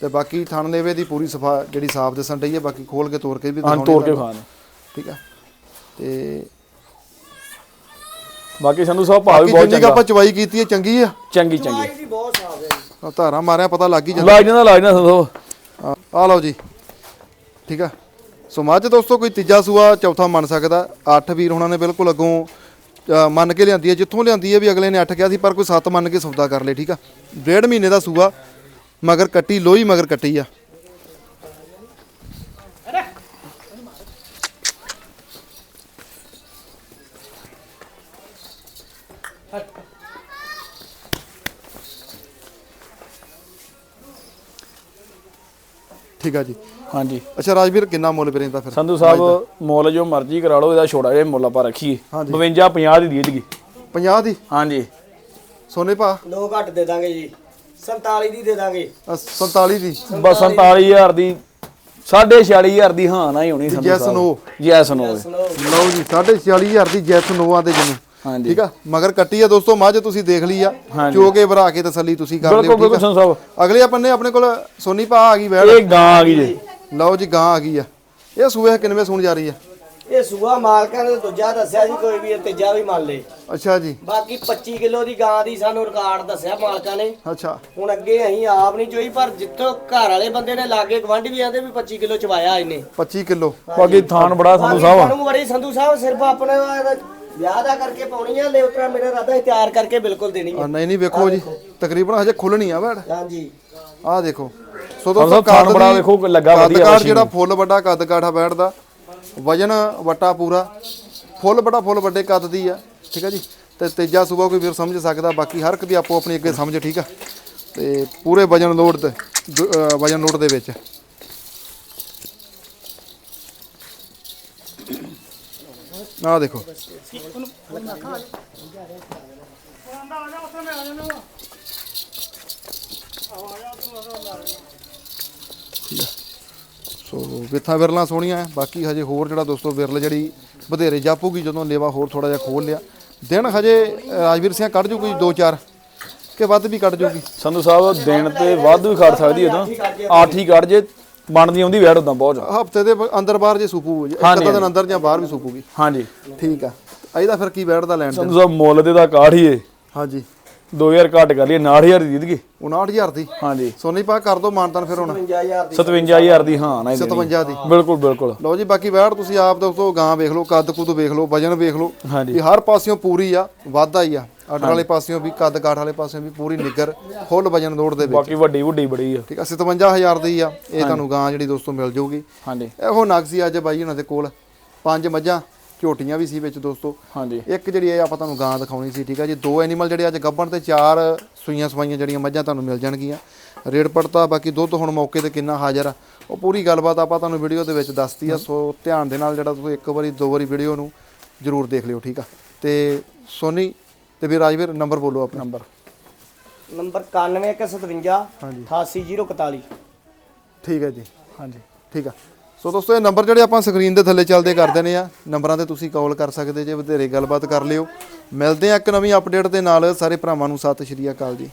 ਤੇ ਬਾਕੀ ਥਣ ਦੇਵੇ ਦੀ ਪੂਰੀ ਸਫਾ ਜਿਹੜੀ ਸਾਫ਼ ਦਿਸਣ ਡਈ ਹੈ ਬਾਕੀ ਖੋਲ ਕੇ ਤੋੜ ਕੇ ਵੀ ਹਾਂ ਦਿਖਾਉਣੀ ਤੋੜ ਕੇ। ਖਾਣ ਠੀਕ ਆ? ਤੇ ਬਾਕੀ ਸੰਧੂ ਸਾਹਿਬ ਭਾਅ ਵੀ ਬਹੁਤ ਚੰਗਾ। ਆਪਾਂ ਚਵਾਈ ਕੀਤੀ ਹੈ ਚੰਗੀ ਆ? ਚੰਗੀ ਚੰਗੀ। ਚਵਾਈ ਵੀ ਬਹੁਤ ਸਾਫ਼ ਹੈ ਧਾਰਾਂ ਮਾਰਿਆ ਪਤਾ ਲੱਗ ਹੀ ਜਾਂਦਾ। ਲਾਜ ਨਾ ਲਾਜ ਨਾ ਸੰਧੂ ਆ ਲਓ ਜੀ। ਠੀਕ ਆ? ਸੋ ਮੱਝ ਦੋਸਤੋ, ਕੋਈ ਤੀਜਾ ਸੂਆ ਚੌਥਾ ਮੰਨ ਸਕਦਾ। ਅੱਠ ਵੀਰ ਉਹਨਾਂ ਨੇ ਬਿਲਕੁਲ ਅੱਗੋਂ ਮੰਨ ਕੇ ਲਿਆਂਦੀ ਹੈ। ਜਿੱਥੋਂ ਲਿਆਂਦੀ ਹੈ ਵੀ ਅਗਲੇ ਨੇ ਅੱਠ ਕਿਹਾ ਸੀ, ਪਰ ਕੋਈ ਸੱਤ ਮੰਨ ਕੇ ਸੌਦਾ ਕਰ ਲੇ ਠੀਕ ਆ? ਡੇਢ ਮਹੀਨੇ ਦਾ ਸੂਆ, ਮਗਰ ਕੱਟੀ, ਲੋਹੀ ਮਗਰ ਕੱਟੀ ਆ। ਠੀਕ ਆ ਜੀ? ਹਾਂਜੀ। ਅੱਛਾ ਰਾਜਵੀਰ ਕਿੰਨਾ ਮੁੱਲ ਪੈਂਦਾ ਫਿਰ? ਸੰਧੂ ਸਾਹਿਬ ਮੁੱਲ ਜੋ ਮਰਜ਼ੀ ਕਰਾ ਲਓ ਇਹਦਾ ਛੋੜਾ ਜਿਹਾ ਮੁੱਲ ਆਪਾਂ ਰੱਖੀਏ। ਹਾਂਜੀ। 52 50 ਦੀ ਦੇ ਦੇਗੀ 50 ਦੀ? ਹਾਂਜੀ। ਸੋਨੇ ਭਾ? ਦੋ ਘੱਟ ਦੇ ਦਾਂਗੇ ਜੀ। 47 ਦੀ ਦੇ ਦਾਂਗੇ। ਅ, 47 ਦੀ? ਬਸ 47000 ਦੀ 46500 ਦੀ ਹਾਂ ਨਾ ਹੀ ਹੋਣੀ ਸੰਧੂ no. Yes no. ਲਓ ਜੀ 46000 ਦੀ ਜੈਸ ਨੋਆ ਦੇ ਹਾਂਜੀ ਠੀਕ ਆ? ਮਗਰ ਕੱਟੀ ਆ ਦੋਸਤੋ ਮੱਝ ਤੁਸੀਂ ਦੇਖ ਲਈ ਆ। ਹਾਂਜੀ। ਚੋ ਕੇ ਭਰਾ ਕੇ ਤਸੱਲੀ ਤੁਸੀਂ ਕਰ ਲਿਓ ਬਿਲਕੁਲ ਠੀਕ ਬਿਲਕੁਲ ਸੰਧੂ ਸਾਹਿਬ ਆ ਅਗਲੇ ਆਪਨੇ ਆਪਣੇ ਕੋਲ ਸੋਨੀ ਭਾ ਆ ਗਈ ਵੈੜ ਇਹ ਗਾਂ ਆ ਗਈ ਜੀ। ਲਓ ਜੀ ਗਾਂ ਆ ਗਈ ਆ। ਇਹ ਸੂਏ ਕਿੰਨਵੇਂ ਸੂਣ ਜਾ ਰਹੀ ਆ? ਇਹ ਸੂਆ ਮਾਲਕਾਂ ਨੇ ਦੂਜਾ ਦੱਸਿਆ ਜੀ ਕੋਈ ਵੀ ਤੀਜਾ ਵੀ ਮੰਨ ਲੇ। ਅੱਛਾ ਜੀ। ਬਾਕੀ 25 ਕਿਲੋ ਦੀ ਗਾਂ ਦੀ ਸਾਨੂੰ ਰਿਕਾਰਡ ਦੱਸਿਆ ਮਾਲਕਾਂ ਨੇ। ਅੱਛਾ। ਹੁਣ ਅੱਗੇ ਅਸੀਂ ਆਪ ਨਹੀਂ ਚੋਈ ਪਰ ਜਿੱਥੋਂ ਘਰ ਵਾਲੇ ਬੰਦੇ ਨੇ ਲਾਗੇ ਗਵਾਂਢੀ ਵੀ ਆਂਦੇ ਵੀ 25 ਕਿਲੋ ਚਵਾਇਆ ਇਹਨੇ। 25 ਕਿਲੋ। ਬਾਕੀ ਥਾਨ ਬੜਾ ਸੰਧੂ ਸਾਹਿਬ ਸਾਨੂੰ ਬੜੀ ਸੰਧੂ ਸਾਹਿਬ ਸਿਰਫ ਆਪਣੇ ਵਿਆਹ ਦਾ ਕਰਕੇ ਪਾਉਣੀ ਆ ਲੈ ਉਤਰਾ ਮੇਰਾ ਰਾਦਾ ਹੈ ਤਿਆਰ ਕਰਕੇ ਬਿਲਕੁਲ ਦੇਣੀ ਆ। ਆ ਨਹੀਂ ਨਹੀਂ ਵੇਖੋ ਜੀ ਤਕਰੀਬਨ ਹਜੇ ਖੁੱਲਣੀ ਆ ਬੈੜ ਹਾਂਜੀ। ਆਹ ਦੇਖੋ। ਸੋ ਦੋਸਤੋ ਥਣ ਕੱਦ ਬੜਾ ਦੀ- ਵੇਖੋ ਲੱਗਾ ਕੱਦ ਵਧੀਆ ਕਾਠ ਮਸ਼ੀਨ। ਜਿਹੜਾ ਫੁੱਲ ਵੱਡਾ ਕੱਦ ਕਾਠਾ ਬੈਠਦਾ ਵਜਨ ਵੱਟਾ ਪੂਰਾ। ਫੁੱਲ ਵੱਡਾ ਫੁੱਲ ਵੱਡੇ ਕੱਦ ਦੀ ਆ ਠੀਕ ਆ ਜੀ? ਤੇ ਤੇਜਾ ਸੁਬਾ ਕੋਈ ਵੀਰ ਸਮਝ ਸਕਦਾ ਬਾਕੀ ਹਰ ਇੱਕ ਦੀ ਆਪੋ ਆਪਣੀ ਅੱਗੇ ਸਮਝ ਠੀਕ ਆ? ਤੇ ਪੂਰੇ ਵਜਨ ਲੋਡ ਤੇ ਦ- ਵਜਨ ਲੋਡ ਦੇ ਵਿੱਚ। ਆਹ ਦੇਖੋ। ਸੋ ਵਿਥਾ ਵਿਰਲਾ ਸੋਹਣੀਆਂ ਬਾਕੀ ਹਜੇ ਹੋਰ ਜਿਹੜਾ ਦੋਸਤੋ ਵਿਰਲ ਜਿਹੜੀ ਵਧੇਰੇ ਜਾਪੂਗੀ ਜਦੋਂ ਲੇਵਾ ਹੋਰ ਥੋੜਾ ਜਿਹਾ ਖੋਲ ਲਿਆ। ਦਿਨ ਹਜੇ ਰਾਜਵੀਰ ਸਿੰਘ ਕੱਢ ਜੂ ਕੋਈ 2-4 ਕਿ ਵੱਧ ਵੀ ਕੱਢ ਜੂਗੀ? ਸੰਧੂ ਸਾਹਿਬ, ਦਿਨ ਤੇ ਵੱਧ ਵੀ ਕੱਢ ਸਕਦੀ ਹੈ ਤਾਂ। ਅੱਠ ਹੀ ਕੱਢ ਜੇ ਬਣਦੀ ਆਉਂਦੀ ਵੈੜ ਉਦਾਂ ਬਹੁਤ ਜ਼ਿਆਦਾ। ਹਫ਼ਤੇ ਦੇ ਅੰਦਰ ਬਾਹਰ ਜੇ ਸੂਪੂ ਇੱਕ ਅੱਧਾ ਦਿਨ ਅੰਦਰ ਜਾਂ ਬਾਹਰ ਵੀ ਸੂਪੂਗੀ ਹਾਂਜੀ। ਠੀਕ ਆ। ਇਹਦਾ ਫਿਰ ਕੀ ਬੈਠਦਾ ਲੈਣ ਦੇਣ? ਸੰਧੂ ਸਾਹਿਬ ਮੁੱਲ ਤੇ ਦਾ ਕਾਠ ਹੀ ਏ। ਹਾਂਜੀ। 2000 ਘੱਟ ਕਰ ਲਈ 90000 ਦੀ ਦਿੱਦਗੇ 59000 ਦੀ? ਹਾਂਜੀ। ਸੋਨੀ ਪਾ ਕਰ ਦੋ ਮਾਨਤਨ ਫਿਰ ਹੁਣ। 55000 ਦੀ। 57000 ਦੀ ਹਾਂ ਨਾ ਹੀ ਦੇਣੀ। 57 ਦੀ। ਬਿਲਕੁਲ ਬਿਲਕੁਲ। ਲਓ ਜੀ ਬਾਕੀ ਬੈਠ ਤੁਸੀਂ ਆਪ ਦੋਸਤੋ ਗਾਂ ਵੇਖ ਲਓ ਕੱਦ ਕੁੱਦ ਵੇਖ ਲਓ ਵਜਨ ਵੇਖ ਲਓ ਹਾਂਜੀ। ਵੀ ਹਰ ਪਾਸਿਓਂ ਪੂਰੀ ਆ ਵਾਧਾ ਹੀ ਆ। ਆਰਡਰ ਵਾਲੇ ਪਾਸਿਓਂ ਵੀ ਕੱਦ ਕਾਠ ਵਾਲੇ ਪਾਸਿਓਂ ਵੀ ਪੂਰੀ ਨਿੱਗਰ ਫੁੱਲ ਵਜਨ ਲੋਡ ਦੇ ਵਿੱਚ। ਬਾਕੀ ਵੱਡੀ ਵੱਡੀ ਬੜੀ ਆ। ਠੀਕ ਆ 57000 ਦੀ ਆ। ਇਹ ਤੁਹਾਨੂੰ ਗਾਂ ਜਿਹੜੀ ਦੋਸਤੋ ਮਿਲ ਜਾਊਗੀ ਹਾਂਜੀ। ਇਹੋ ਨਗਜ਼ੀ ਅੱਜ ਬਾਈ ਉਹਨਾਂ ਦੇ ਕੋਲ। ਪੰਜ ਮੱਝਾਂ ਝੋਟੀਆਂ ਵੀ ਸੀ ਵਿੱਚ ਦੋਸਤੋ। ਹਾਂਜੀ। ਇੱਕ ਜਿਹੜੀ ਇਹ ਆਪਾਂ ਤੁਹਾਨੂੰ ਗਾਂ ਦਿਖਾਉਣੀ ਸੀ ਠੀਕ ਆ ਜੀ। ਦੋ ਐਨੀਮਲ ਜਿਹੜੇ ਅੱਜ ਗੱਭਣ ਤੇ ਚਾਰ ਸੂਈਆਂ ਸਵਾਈਆਂ ਜਿਹੜੀਆਂ ਮੱਝਾਂ ਤੁਹਾਨੂੰ ਮਿਲ ਜਾਣਗੀਆਂ। ਰੇਟ ਪੜਤਾ ਬਾਕੀ ਦੁੱਧ ਹੁਣ ਮੌਕੇ ਤੇ ਕਿੰਨਾ ਹਾਜ਼ਰ ਆ। ਉਹ ਪੂਰੀ ਗੱਲਬਾਤ ਆਪਾਂ ਤੁਹਾਨੂੰ ਵੀਡੀਓ ਦੇ ਵਿੱਚ ਦੱਸਤੀ ਆ ਸੋ ਧਿਆਨ ਦੇ ਨਾਲ ਜਿਹੜਾ ਤੁਸੀਂ ਇੱਕ ਵਾਰੀ ਦੋ ਵਾਰੀ ਵੀਡੀਓ ਨੂੰ ਜਰੂਰ ਦੇਖ ਲਿਓ ਠੀਕ ਆ। ਤੇ ਸੋਨੀ ਤੇ ਵੀ ਰਾਜਵੀਰ ਨੰਬਰ ਬੋਲੋ ਆਪਣਾ। ਨੰਬਰ। ਨੰਬਰ 9157 ਹਾਂਜੀ। 88041 ਠੀਕ ਹੈ ਜੀ। ਹਾਂਜੀ। ਠੀਕ ਆ। ਸੋ ਦੋਸਤੋ, ਇਹ ਨੰਬਰ ਜਿਹੜੇ ਆਪਾਂ ਸਕਰੀਨ ਦੇ ਥੱਲੇ ਚੱਲਦੇ ਕਰ ਦਿੰਦੇ ਆ, ਨੰਬਰਾਂ ਤੇ ਤੁਸੀਂ ਕਾਲ ਕਰ ਸਕਦੇ ਜੇ ਵਧੇਰੇ ਗੱਲਬਾਤ ਕਰ ਲਿਓ। ਮਿਲਦੇ ਆ ਇੱਕ ਨਵੀਂ ਅਪਡੇਟ ਦੇ ਨਾਲ। ਸਾਰੇ ਭਰਾਵਾਂ ਨੂੰ ਸਤਿ ਸ਼੍ਰੀ ਅਕਾਲ ਜੀ।